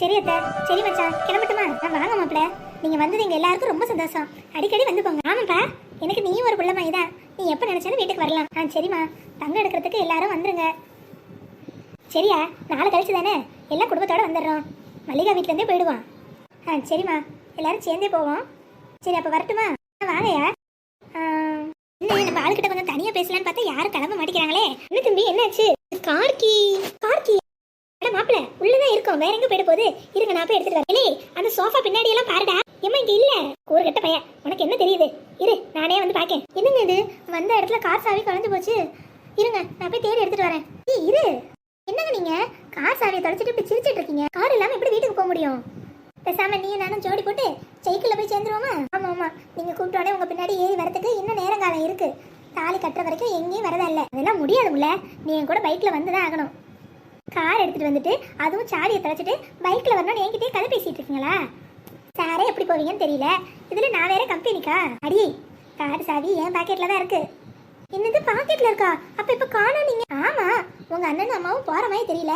சரி அத்தை சரி மச்சான் கிளம்பட்டுமா? நான் வாங்க மாப்பிள்ள. நீங்க வந்தது எங்க எல்லாருக்கும் ரொம்ப சந்தோஷம். அடிக்கடி வந்து போங்க. ஆமாப்பா எனக்கு நீயும் ஒரு பிள்ளை மாதிரி தான். நீ எப்போ நினைச்சாலும் வீட்டுக்கு வரலாம். ஆ சரிம்மா. தங்க எடுக்கிறதுக்கு எல்லாரும் வந்துருங்க. சரியா நாளை கழிச்சு தானே? எல்லாம் குடும்பத்தோட வந்துடுறோம். மல்லிகா வீட்டிலேருந்தே போயிடுவோம் ஆ சரிம்மா. எல்லாரும் சேர்ந்தே போவோம். சரி அப்போ வரட்டுமா? ஆ, என்ன நம்ம ஆளுக்கிட்ட கொஞ்சம் தனியாக பேசலான்னு பார்த்தா யாரும் கிளம்ப மாட்டேங்கிறாங்களே. என்ன தம்பி என்னாச்சு? கார்கி கார்கி. மாப்பிள உள்ளதான் இருக்கும். வேற எங்க போயிட போகுது? இருங்க நான் போய் எடுத்துட்டு வரேன். ஏய், அந்த சோஃபா பின்னாடி எல்லாம் பாருடா. ஏம்மா இங்க இல்ல. ஒரு கட்ட பையன். உனக்கு என்ன தெரியுது? இரு நானே வந்து பாக்கேன். என்னங்க இது? வந்த இடத்துல கார் சாவி கலந்து போச்சு. இருங்க நான் போய் தேடி எடுத்துட்டு வரேன். ஏய் இரு. என்னங்க நீங்க? கார் சாவியை தொலைச்சிட்டு இப்படி சிரிச்சிட்டு இருக்கீங்க. கார் இல்லாம எப்படி வீட்டுக்கு போக முடியும்? பேசாம நீ நானும் ஜோடி போட்டு சைக்கிள்ல போய் சேர்ந்துருவோமா? ஆமா ஆமா. நீங்க கூப்பிட்டோடனே உங்க பின்னாடி ஏறி வரதுக்கு இன்னும் நேரங்காலம் இருக்கு. தாலி கட்டுற வரைக்கும் எங்கேயும் வரதா இல்ல. அதெல்லாம் முடியாதுல்ல நீ என் கூட பைக்ல வந்து தான் ஆகணும். கார் எடுத்துகிட்டு வந்துட்டு அதுவும் சாடியை தொலைச்சிட்டு பைக்கில் வரணும்னு என்கிட்டயே கதை பேசிகிட்டு இருக்கீங்களா? சாரே எப்படி போவீங்கன்னு தெரியல. இதில் நான் வேற கம்பெனிக்கா அடி கார் சாவி என் பாக்கெட்டில் தான் இருக்குது என்னது பாக்கெட்ல இருக்கா? அப்ப இப்ப காணோம் நீங்க. ஆமா உங்க அண்ணனும் அம்மாவும் போற மாதிரி தெரியல.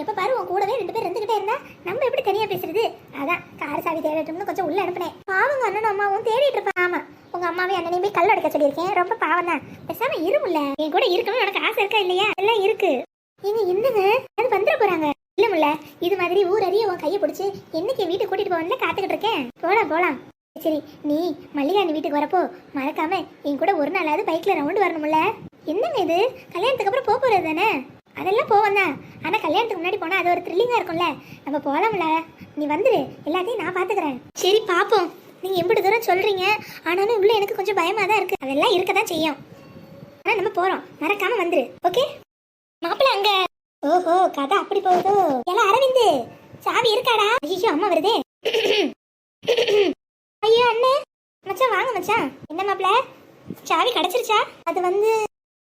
எப்ப பாரு உன் கூடவே ரெண்டு பேர் இருந்துகிட்டே இருந்தா நம்ம எப்படி தனியா பேசுறது? அதான் கார் சாவி தேடட்டும்னு கொஞ்சம் உள்ள அனுப்புனேன். பாவங்க அண்ணனும் அம்மாவும் தேடிட்டு இருப்பா. ஆமா உங்க அம்மாவே அண்ணனையும் போய் கல் அடைக்க சொல்லியிருக்கேன். ரொம்ப பாவம் தான் பேசாம இருமுல்ல. என் கூட இருக்கணும்னு உனக்கு ஆசை இருக்கா இல்லையா? எல்லாம் இருக்கு. ஏங்க என்னங்க அது வந்துட போறாங்க. இல்ல முல்ல இது மாதிரி ஊர் அறிய உன் கையை பிடிச்சி என்னைக்கு வீட்டுக்கு கூட்டிட்டு போகணும்னு காத்துக்கிட்டு இருக்கேன். போலாம் போலாம். சரி நீ மல்லிகாணி நீ வீட்டுக்கு வரப்போ மறக்காம என் கூட ஒரு நாளாவது பைக்ல ரவுண்டு வரணும்ல என்னங்க இது? கல்யாணத்துக்கு அப்புறம் போக போறது தானே? அதெல்லாம் போவோம் தான். ஆனா கல்யாணத்துக்கு முன்னாடி போனா அது ஒரு த்ரில்லிங்கா இருக்கும்ல. நம்ம போலாம்ல நீ வந்துரு. எல்லாத்தையும் நான் பாத்துக்கிறேன். சரி பாப்போம். நீங்க எம்பிட்டு தூரம் சொல்றீங்க. ஆனாலும் உள்ள எனக்கு கொஞ்சம் பயமா தான் இருக்கு. அதெல்லாம் இருக்க தான் செய்யும். ஆனா நம்ம போறோம். மறக்காம வந்துரு. ஓகே? மாப்பிள்ள அங்க. ஓஹோ கதை அப்படி போகுதோ? எல்லாம் அரவிந்து சாவி இருக்காடா? ஐயோ அம்மா வருதே. ஐயோ அண்ணே. மச்சான் வாங்க மச்சான். என்ன மாப்பிள்ள சாவி கிடைச்சிருச்சா? அது வந்து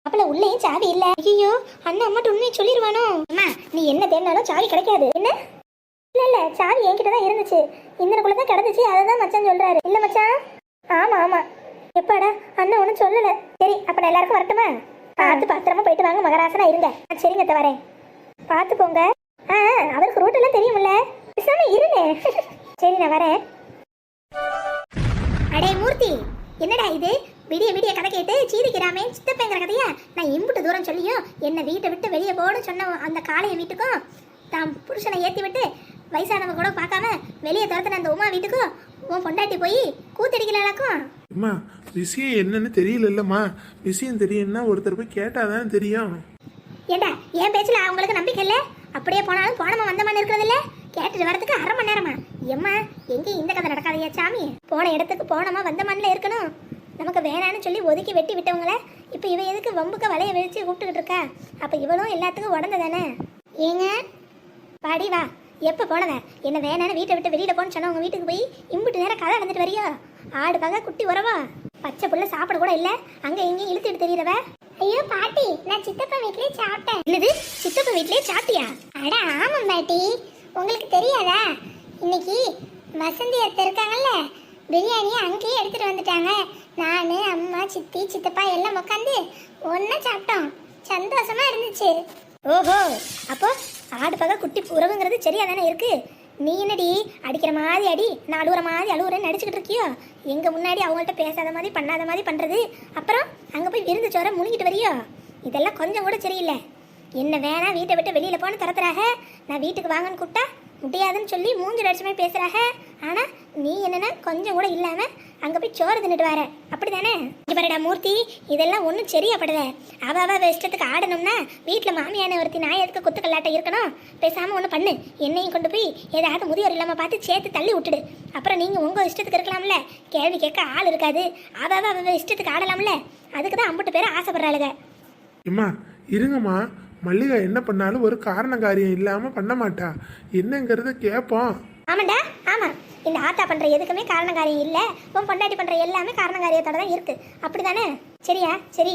மாப்பிள்ள உள்ளேயும் சாவி இல்ல. ஐயோ அண்ணன் அம்மாட்ட உண்மையை சொல்லிடுவானோ அம்மா நீ என்ன தேடினாலும் சாவி கிடைக்காது. என்ன? இல்ல இல்ல சாவி என்கிட்ட தான் இருந்துச்சு. இந்தனக்குள்ள தான் கிடந்துச்சு. அதை தான் மச்சான் சொல்றாரு. இல்ல மச்சான். ஆமா ஆமா. எப்பாடா? அண்ணன் ஒன்றும் சொல்லல. சரி அப்ப நான் எல்லாருக்கும் வரட்டுமா? பார்த்து பத்திரமா போயிட்டு வாங்க மகராசனா இருங்க. ஆ, சரிங்க அத்தை வரேன். பார்த்து போங்க. ஆ அவருக்கு ரூட்டெல்லாம் தெரியும்ல. பேசாம இருங்க. சரி நான் வரேன். அடே மூர்த்தி என்னடா இது? விடிய விடிய கதை கேட்டு சீதிக்கிறாமே சித்தப்பேங்கிற கதையா? நான் இம்புட்டு தூரம் சொல்லியும் என்னை வீட்டை விட்டு வெளியே போகணும்னு சொன்ன அந்த காளைய வீட்டுக்கும் தான் புருஷனை ஏற்றி விட்டு வயசானவங்க கூட பார்க்காம வெளியே துரத்துன அந்த உமா வீட்டுக்கும் உன் பொண்டாட்டி போய் கூத்தடிக்கலாக்கும் அம்மா விஷயம் என்னன்னு தெரியலல்லம்மா. விஷயம் தெரியும்னா ஒருத்தர் போய் கேட்டாதான் தெரியும். ஏண்டா என் பேச்சுல அவங்களுக்கு நம்பிக்கை இல்ல? அப்படியே போனாலும் போனமா வந்தமான இருக்கிறது இல்ல? கேட்டுட்டு வரதுக்கு அரை மணி நேரமா? எம்மா எங்கேயும் இந்த கதை நடக்காதையா சாமி? போன இடத்துக்கு போனமா வந்தமான்ல இருக்கணும். நமக்கு வேணான்னு சொல்லி ஒதுக்கி வெட்டி விட்டவங்கள இப்போ இவ எதுக்கு வம்புக்க வலைய விழிச்சு கூப்பிட்டுக்கிட்டு இருக்கா? அப்போ இவளும் எல்லாத்துக்கும் உடந்த தானே? ஏங்க? பாடி வா. எப்போ போனவ? என்ன வேணான்னு வீட்டை விட்டு வெளியில போன்னு சொன்ன உங்க வீட்டுக்கு போய் இம்புட்டு நேரம் கதை நடந்துட்டு வரியோ? ஆடு பகை குட்டி உறவா? பச்சை புள்ள சாப்பிட கூட இல்ல. அங்க இங்கேயும் இழுத்துட்டு தெரியறவ ஐயோ பாட்டி நான் சித்தப்பா வீட்லயே சாப்பிட்டேன். என்னது? சித்தப்பா வீட்லயே சாப்பிட்டியா? அட ஆமாம் பாட்டி. உங்களுக்கு தெரியாதா? இன்னைக்கு வசந்தி அத்தை இருக்காங்கல்ல பிரியாணியை அங்கேயே எடுத்துட்டு வந்துட்டாங்க. நான் அம்மா சித்தி சித்தப்பா எல்லாம் உட்காந்து ஒன்றா சாப்பிட்டோம். சந்தோஷமா இருந்துச்சு. ஓஹோ அப்போ ஆடு பக குட்டி உறவுங்கிறது சரியா தானே இருக்கு? நீ என்னடி அடிக்கிற மாதிரி அடி நான் அழுகுற மாதிரி அழுகுறேன்னு நடிச்சுக்கிட்டு இருக்கியோ? எங்கள் முன்னாடி அவங்கள்ட்ட பேசாத மாதிரி பண்ணாத மாதிரி பண்ணுறது அப்புறம் அங்கே போய் விருந்து சோற முழுங்கிட்டு வரியோ? இதெல்லாம் கொஞ்சம் கூட சரியில்லை. என்ன வேணா வீட்டை விட்டு வெளியில் போன துரத்துறாக? நான் வீட்டுக்கு வாங்கன்னு கூப்பிட்டா முடியாதுன்னு சொல்லி மூஞ்சி லட்சமே பேசுகிறாக ஆனால் நீ என்னென்ன கொஞ்சம் கூட இல்லாமல் அங்க போய் சோறு தின்னுட்டு வர அப்படிதானே? இங்க பாருடா மூர்த்தி இதெல்லாம் ஒன்றும் சரியாப்படுத அவ அவ இஷ்டத்துக்கு ஆடணும்னா வீட்டில் மாமியான ஒருத்தி நான் எதுக்கு குத்துக்கல்லாட்ட இருக்கணும்? பேசாம ஒன்று பண்ணு. என்னையும் கொண்டு போய் ஏதாவது முதியோர் இல்லாம பார்த்து சேர்த்து தள்ளி விட்டுடு. அப்புறம் நீங்க உங்க இஷ்டத்துக்கு இருக்கலாம்ல. கேள்வி கேட்க ஆள் இருக்காது. அவ அவ இஷ்டத்துக்கு ஆடலாம்ல. அதுக்கு தான் அம்புட்டு பேர் ஆசைப்படுறாளுங்க. அம்மா இருங்கம்மா. மல்லிகா என்ன பண்ணாலும் ஒரு காரண காரியம் இல்லாம பண்ண மாட்டா. என்னங்கிறத கேட்போம் ஆமாண்டா ஆமா. இந்த ஆத்தா பண்ற எதுக்குமே காரண காரியம் இல்ல. உன் பொண்டாட்டி பண்ற எல்லாமே காரண காரியத்தோட தான் இருக்கு. அப்படிதானே? சரியா? சரி.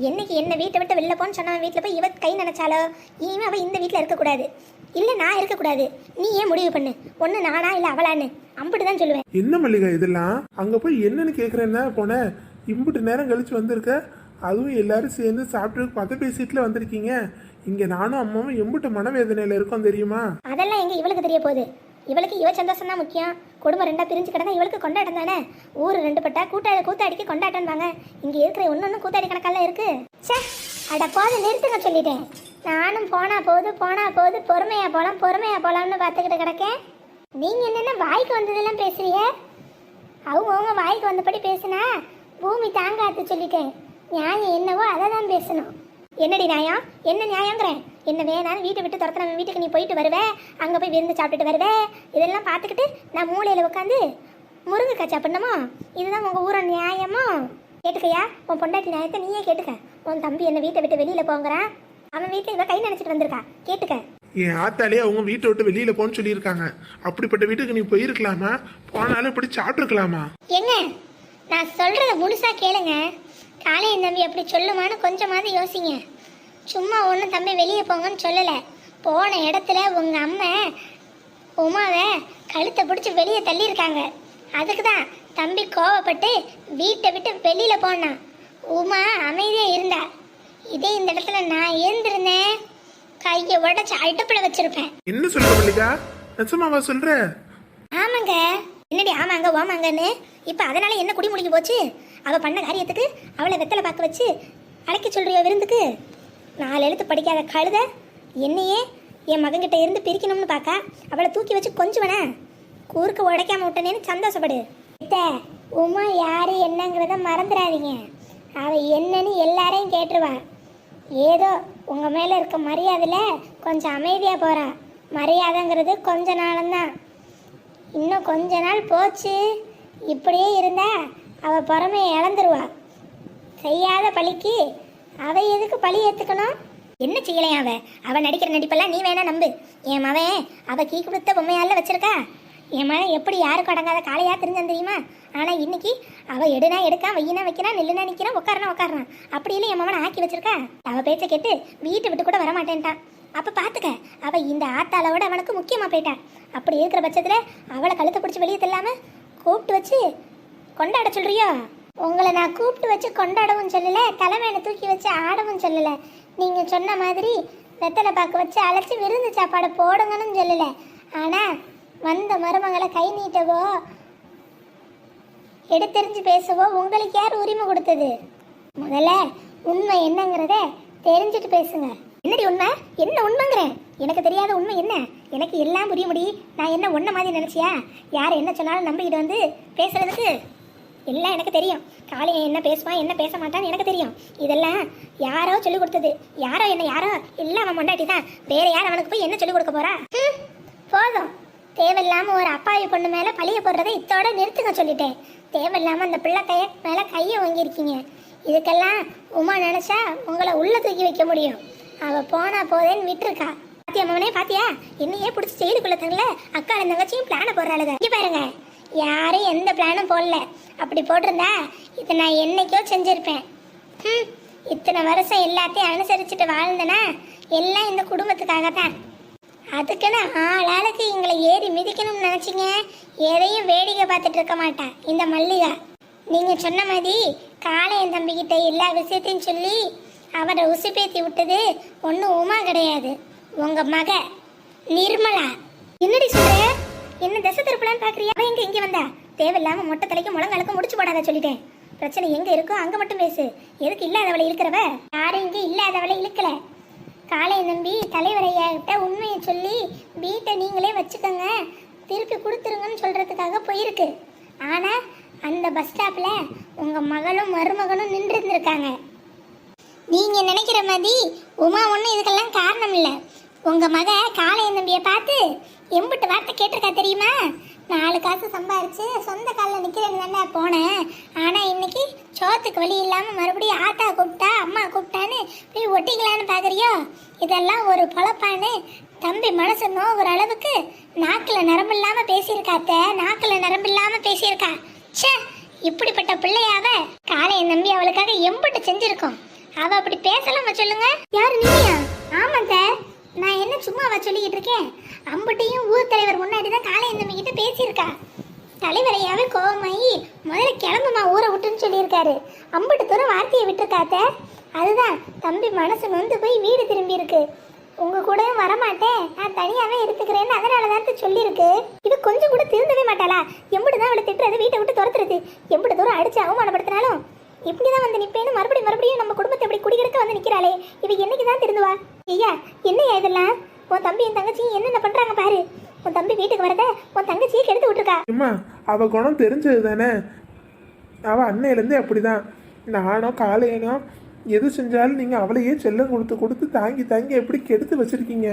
என்னைக்கு என்ன வீட்டை விட்டு வெளில போன்னு சொன்னவன் வீட்டில் போய் இவ கை நினைச்சாலோ? இனிமே அவ இந்த வீட்டில் இருக்கக்கூடாது. இல்ல நான் இருக்கக்கூடாது. நீ ஏன் முடிவு பண்ணு? ஒண்ணு நானா இல்ல அவளான்னு. அம்பிட்டு தான் சொல்லுவேன். என்ன மல்லிகா இதெல்லாம்? அங்க போய் என்னன்னு கேக்குறேன்னா போனேன் இம்புட்டு நேரம் கழிச்சு வந்திருக்க? அதுவும் எல்லாரும் சேர்ந்து சாப்பிட்டு பத பேசிட்டுல வந்திருக்கீங்க. இங்க நானும் அம்மாவும் எம்புட்டு மனவேதனையில இருக்கோம் தெரியுமா? அதெல்லாம் எங்க இவளுக்கு தெரிய போகுது? இவளுக்கு இவ சந்தோஷம் தான் முக்கியம். குடும்பம் ரெண்டா பிரிஞ்சு கிடந்தா இவளுக்கு கொண்டாட்டம் தானே? ஊர் ரெண்டு பட்டா கூட்ட கூத்தாடிக்கு கொண்டாட்டம் வாங்க இங்க இருக்கிற ஒன்னொன்னு கூத்தாடி கணக்கெல்லாம் இருக்கு. ச்சே அட போது நிறுத்துங்க சொல்லிட்டேன். நானும் போனா போகுது போனா போகுது பொறுமையா போலாம் பொறுமையா போலாம்னு பார்த்துக்கிட்டு கிடக்கேன். நீங்க என்னென்ன வாய்க்கு வந்ததெல்லாம் பேசுறீங்க? அவங்க வாய்க்கு வந்தபடி பேசுனா பூமி தாங்காத்து சொல்லிட்டேன். நியாயம் என்னவோ அதை தான் பேசணும். என்னடி நியாயம்? என்ன நியாயங்கிறேன் என்ன வேணாலும் வீட்டை விட்டு துரத்துன வீட்டுக்கு நீ போயிட்டு வருவே. அங்கே போய் விருந்து சாப்பிட்டுட்டு வருவே. இதெல்லாம் பார்த்துக்கிட்டு நான் மூலையில் உட்காந்து முருங்கைக்காய் சாப்பிடணுமோ? இதுதான் உங்கள் ஊரோட நியாயமோ? கேட்டுக்கையா? உன் பொண்டாட்டி நியாயத்தை நீயே கேட்டுக்க. உன் தம்பி என்ன வீட்டை விட்டு வெளியில் போங்கிறான். அவன் வீட்டில் இவ கை நினச்சிட்டு வந்திருக்கா. கேட்டுக்க. என் ஆத்தாலே அவங்க வீட்டை விட்டு வெளியில போன்னு சொல்லியிருக்காங்க. அப்படிப்பட்ட வீட்டுக்கு நீ போயிருக்கலாமா? போனாலும் இப்படி சாப்பிட்டுருக்கலாமா? ஏங்க நான் சொல்றத முழுசா கேளுங்க. காளையன் தம்பி அப்படி சொல்லுமான்னு கொஞ்சமாவது யோசிங்க. சும்மா ஒன்றும் தம்பி வெளியே போங்கன்னு சொல்லலை. போன இடத்துல உங்க அம்மா உமாவை கழுத்தை பிடிச்சி வெளியே தள்ளியிருக்காங்க. அதுக்கு தான் தம்பி கோவப்பட்டு வீட்டை விட்டு வெளியில போனான் உமா அமைதியா இருந்தா. இதே இந்த இடத்துல நான் இருந்திருந்தேன். கையை உடச்சி அடுப்புல வச்சிருப்பேன். என்ன சொல்ற மல்லிகா? நிஜமாவா சொல்ற? ஆமாங்க. என்னடி ஆமாங்க ஓமாங்கன்னு? இப்போ அதனால என்ன குடி முடிஞ்சு போச்சு? அவள் பண்ண காரியத்துக்கு அவளை வெத்தலை பார்க்க வச்சு அழைக்க சொல்றியோ விருந்துக்கு? நாலு எழுத்து படிக்காத கழுத என்னையே என் மகன்கிட்ட இருந்து பிரிக்கணும்னு பார்க்கா அவளை தூக்கி வச்சு கொஞ்சுவனே? கூறுக்கு உடைக்காம விட்டனேன்னு சந்தோஷப்படு. இத்தை உமா யார் என்னங்கிறத மறந்துடாதீங்க அவள் என்னன்னு எல்லாரையும் கேட்டுருவா. ஏதோ உங்கள் மேலே இருக்க மரியாதையில் கொஞ்சம் அமைதியாக போகிறா மரியாதைங்கிறது கொஞ்ச நாளம்தான். இன்னும் கொஞ்ச நாள் போச்சு. இப்படியே இருந்தா அவள் பொறமையை இழந்துருவா. செய்யாத பழிக்கு அவ எதுக்கு பழி ஏற்றுக்கணும் என்ன செய்யலையா அவ? அவ நடிக்கிற நடிப்பெல்லாம் நீ வேணா நம்பு. என் மவன் அவ கீ கொடுத்த பொம்மையால வச்சிருக்கா. என் மகன் எப்படி யாருக்கும் அடங்காத காளையா தெரிஞ்சான் தெரியுமா? ஆனால் இன்னைக்கு அவள் எடுனா எடுக்கா வையினா வைக்கிறான் நில்லுனா நிற்கிறான் உட்காரனா உட்காரான் அப்படி இல்லை என் மவனை ஆக்கி வச்சிருக்கா. அவள் பேச்சை கேட்டு வீட்டை விட்டு கூட வர அப்போ பார்த்துக்க அவள் இந்த ஆத்தாளோட அவனுக்கு முக்கியமாக போயிட்டா. அப்படி இருக்கிற பட்சத்தில் அவளை கழுத்தை பிடிச்சி வெளியே தள்ளாம கூப்பிட்டு வச்சு கொண்டாட சொல்றியா? உங்களை நான் கூப்பிட்டு வச்சு கொண்டாடவும் சொல்லல தலைமையில தூக்கி வச்சு ஆடவும் சொல்லல. நீங்க சொன்ன மாதிரி வெத்தலை பாக்கு வச்சு அழைச்சி விருந்து சாப்பாடு போடுங்கன்னு சொல்லல. ஆனா வந்த மருமகளை கை நீட்டவோ எடுத்தெறிஞ்சு பேசவோ உங்களுக்கு யார் உரிமை கொடுத்தது? முதல்ல உண்மை என்னங்கிறத தெரிஞ்சுட்டு பேசுங்க. என்னடி உண்மை? என்ன உண்மைங்கிறேன் எனக்கு தெரியாத உண்மை என்ன? எனக்கு எல்லாம் புரிய முடி நான் என்ன ஒன்றை மாதிரி நினச்சியா? யார் என்ன சொன்னாலும் நம்பிக்கிட்டு வந்து பேசுறதுக்கு? எல்லாம் எனக்கு தெரியும். காலையை என்ன பேசுவான் என்ன பேச மாட்டான்னு எனக்கு தெரியும். இதெல்லாம் யாரோ சொல்லிக் கொடுத்தது. யாரோ என்ன யாரோ? இல்லை அவன் மொண்டாட்டி தான். வேற யார் அவனுக்கு போய் என்ன சொல்லிக் கொடுக்க போறா? போதும். தேவையில்லாம ஒரு அப்பாவி பொண்ணு மேல பழிய போடுறதை இத்தோட நிறுத்துங்க சொல்லிட்டேன். தேவையில்லாம அந்த பிள்ளை கைய மேல கையை வாங்கியிருக்கீங்க இதுக்கெல்லாம் உமா நினைச்சா உங்களை உள்ள தூக்கி வைக்க முடியும். அவ போனா போதேன்னு விட்டுருக்கா. பாத்தியா மகனே பாத்தியா? என்னையே பிடிச்சி செயலுக்குள்ள தங்கல அக்கா தங்கச்சியும் பிளான போடுறாளுங்க இங்க பாருங்க. யாரும் எந்த பிளானும் போடல. அப்படி போட்டிருந்தா இதை நான் என்னைக்கோ செஞ்சிருப்பேன். ம் இத்தனை வருஷம் எல்லாத்தையும் அனுசரிச்சுட்டு வாழ்ந்தனா எல்லாம் இந்த குடும்பத்துக்காக தான் அதுக்குன்னு ஆளாளுக்கு எங்களை ஏறி மிதிக்கணும்னு நினச்சிங்க? எதையும் வேடிக்கை பார்த்துட்டு இருக்க மாட்டா. இந்த மல்லிகா நீங்க சொன்ன மாதிரி காலை என் தம்பிக்கிட்ட எல்லா விஷயத்தையும் சொல்லி அவரை உசுப்பேத்தி விட்டது ஒன்றும் உமா கிடையாது. உங்க மக நிர்மலா. என்னடி சொல்ற? என்ன திசை திருப்பலான்னு பாக்குறியா? அவ எங்க இங்க வந்தா? தேவையில்லாம மொட்டை தலைக்கு முழங்காலுக்கு முடிச்சு போடாத சொல்லிட்டேன். பிரச்சனை எங்க இருக்கோ அங்க மட்டும் பேசு. எதுக்கு இல்லாதவளை இருக்கிறவ? யாரும் இங்கே இல்லாதவளை இழுக்கல. காலை நம்பி தலைவரையாகிட்ட உண்மையை சொல்லி வீட்டை நீங்களே வச்சுக்கோங்க. திருப்பி கொடுத்துருங்கன்னு சொல்றதுக்காக போயிருக்கு. ஆனா அந்த பஸ் ஸ்டாப்ல உங்க மகளும் மருமகனும் நின்று இருந்திருக்காங்க நீங்கள் நினைக்கிற மாதிரி உமா ஒன்றும் இதுக்கெல்லாம் காரணம் இல்லை உங்கள் மக காளைய நம்பியை பார்த்து எம்பிட்டு வார்த்தை கேட்டிருக்கா தெரியுமா? நாலு காசு சம்பாரிச்சு சொந்த காலில் நிற்கிறேன்னு தானே போனேன். ஆனால் இன்னைக்கு சோத்துக்கு வழி இல்லாமல் மறுபடியும் ஆத்தா கூப்பிட்டா அம்மா கூப்பிட்டான்னு போய் ஒட்டிக்கலான்னு பார்க்குறியோ இதெல்லாம் ஒரு பொழப்பான்னு தம்பி மனசு நோகிற அளவுக்கு நாக்கில் நரம்பு இல்லாமல் பேசியிருக்காத்த நாக்கில் நரம்பு இல்லாமல் பேசியிருக்கா. ச்சே இப்படிப்பட்ட பிள்ளையாவ காளையை நம்பி அவளுக்காக எம்பிட்டு செஞ்சுருக்கோம். அவ அப்படி பேசலாமா சொல்லுங்க? யாரு நீயா? ஆமா சார் நான் என்ன சும்மாவா சொல்லிக்கிட்டு இருக்கேன்? அம்புட்டையும் ஊர் தலைவர் முன்னாடி தான் காலை இந்த கிட்ட பேசியிருக்கா. தலைவரையாவே கோவமாயி முதல்ல கிளம்புமா ஊரை விட்டுன்னு சொல்லியிருக்காரு. அம்புட்டு தூரம் வார்த்தையை விட்டுருக்காத்த. அதுதான் தம்பி மனசு நொந்து போய் வீடு திரும்பி இருக்கு உங்க கூடயும் வரமாட்டேன். நான் தனியாவே எடுத்துக்கிறேன்னு அதனால தான் சொல்லியிருக்கு. இது கொஞ்சம் கூட திருந்தவே மாட்டாளா? எம்பிட்டு தான் அவளை திட்டுறது வீட்டை விட்டு துரத்துறது. எம்பிட்டு தூரம் அடிச்சு அவமானப்படுத்தினாலும் இப்படி தான் வந்து நிற்பேன்னு மறுபடியும் மறுபடியும் நம்ம குடும்பத்தை இப்படி குடிக்கிறக்க வந்து நிற்கிறாளே இவ என்னைக்கு தான் திருந்துவா? ஐயா என்னையா இதெல்லாம்? உன் தம்பி என் தங்கச்சியும் என்னென்ன பண்ணுறாங்க பாரு. உன் தம்பி வீட்டுக்கு வரத உன் தங்கச்சியை கெடுத்து விட்டுருக்கா. அம்மா அவ குணம் தெரிஞ்சது தானே? அவ அன்னையிலேருந்தே அப்படிதான். நானோ காலையனோ எது செஞ்சாலும் நீங்கள் அவளையே செல்லம் கொடுத்து கொடுத்து தாங்கி தாங்கி எப்படி கெடுத்து வச்சிருக்கீங்க?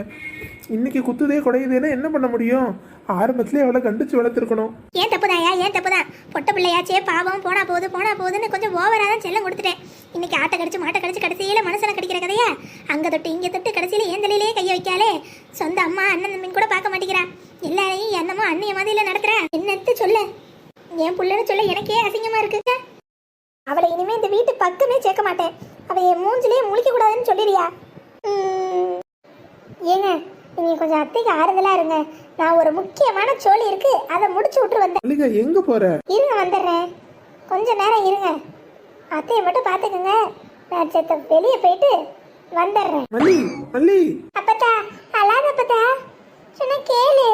இன்னைக்கு குத்துதே குடையுதேன்னா என்ன பண்ண முடியும்? ஆரம்பத்துல அவளை கண்டிச்சு வளர்த்துருக்கணும். ஏன் தப்புதாயா ஏன் தப்புதான்? பொட்ட பிள்ளையாச்சே பாவம் போனா போகுது போனா போகுதுன்னு கொஞ்சம் ஓவரா தான் செல்லம் கொடுத்துட்டேன். இன்னைக்கு ஆட்டை கடிச்சு மாட்டை கடிச்சு கடைசியில மனசுல கடிக்கிற கதையா? அங்க தொட்டு இங்க தொட்டு முக்கியமான சோழி இருக்கு. அதை முடிச்சு விட்டு வந்தேன் நீங்க எங்க போற? இருங்க வந்துடுறேன். கொஞ்ச நேரம் இருங்க. அத்தையை மட்டும் பாத்துக்கோங்க நான் செத்த வெளியே போயிட்டு வந்துடுறேன். மல்லி மல்லி. அப்பத்தா அழாத அப்பத்தா. சொன்ன கேளு.